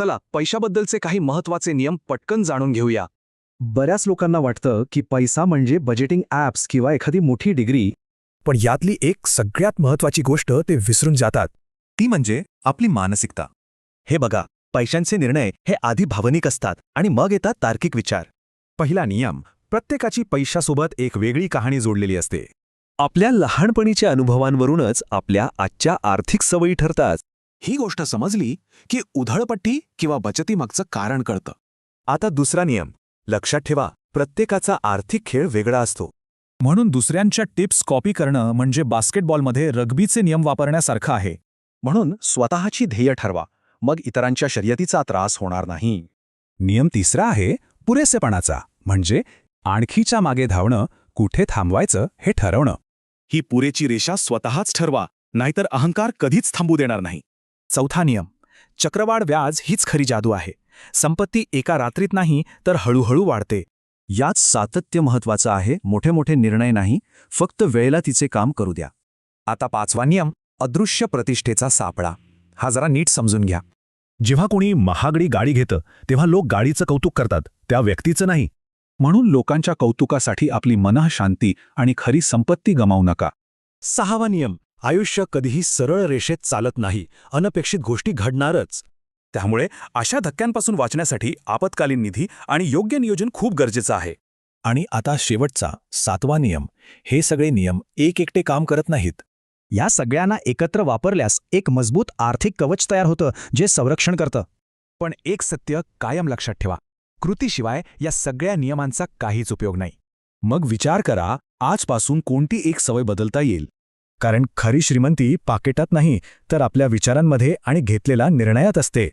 चला पैशाबद्दलचे काही महत्त्वाचे नियम पटकन जाणून घेऊया. बऱ्याच लोकांना वाटतं की पैसा म्हणजे बजेटिंग ॲप्स किंवा एखादी मोठी डिग्री. पण यातली एक सगळ्यात महत्वाची गोष्ट ते विसरून जातात. ती म्हणजे आपली मानसिकता. हे बघा पैशांचे निर्णय हे आधी भावनिक असतात आणि मग येतात तार्किक विचार. पहिला नियम प्रत्येकाची पैशासोबत एक वेगळी कहाणी जोडलेली असते. आपल्या लहानपणीच्या अनुभवांवरूनच आपल्या आजच्या आर्थिक सवयी ठरतात. ही गोष्ट समजली की उधळपट्टी किंवा बचतीमागचं कारण कळतं. आता दुसरा नियम. लक्षात ठेवा प्रत्येकाचा आर्थिक खेळ वेगळा असतो. म्हणून दुसऱ्यांच्या टिप्स कॉपी करणं म्हणजे बास्केटबॉलमध्ये रग्बीचे नियम वापरण्यासारखं आहे. म्हणून स्वतःची ध्येय ठरवा मग इतरांच्या शर्यतीचा त्रास होणार नाही. नियम तिसरा आहे पुरेसेपणाचा म्हणजे आणखीच्या मागे धावणं कुठे थांबवायचं हे ठरवणं. ही पुरेची रेषा स्वतःच ठरवा नाहीतर अहंकार कधीच थांबू देणार नाही. चौथा नियम. चक्रवाढ व्याज हीच खरी जादू आहे. संपत्ती एका रात्रीत नाही तर हळूहळू वाढते. यात सातत्य महत्वाचं आहे मोठे मोठे निर्णय नाही फक्त वेळेला तिचे काम करू द्या. आता पाचवा नियम अदृश्य प्रतिष्ठेचा सापळा. हा जरा नीट समजून घ्या. जेव्हा कोणी महागडी गाडी घेतं तेव्हा लोक गाडीचं कौतुक करतात त्या व्यक्तीचं नाही. म्हणून लोकांच्या कौतुकासाठी आपली मनःशांती आणि खरी संपत्ती गमावू नका. सहावा नियम आयुष्य कधीही सरळ रेषेत चालत नाही अनपेक्षित गोष्टी घडणारच. त्यामुळे अशा धक्क्यांपासून वाचण्यासाठी आपत्कालीन निधी आणि योग्य नियोजन खूप गरजेचं आहे. आणि आता शेवटचा सातवा नियम. हे सगळे नियम एक एकटे काम करत नाहीत. या सगळ्यांना एकत्र वापरल्यास एक मजबूत आर्थिक कवच तयार होतं जे संरक्षण करतं. पण एक सत्य कायम लक्षात ठेवा. कृतीशिवाय या सगळ्या नियमांचा काहीच उपयोग नाही. मग विचार करा आजपासून कोणती एक सवय बदलता येईल? कारण खरी श्रीमंती पाकिटात नाही तर आपल्या विचारांमध्ये आणि घेतलेला निर्णयात असते.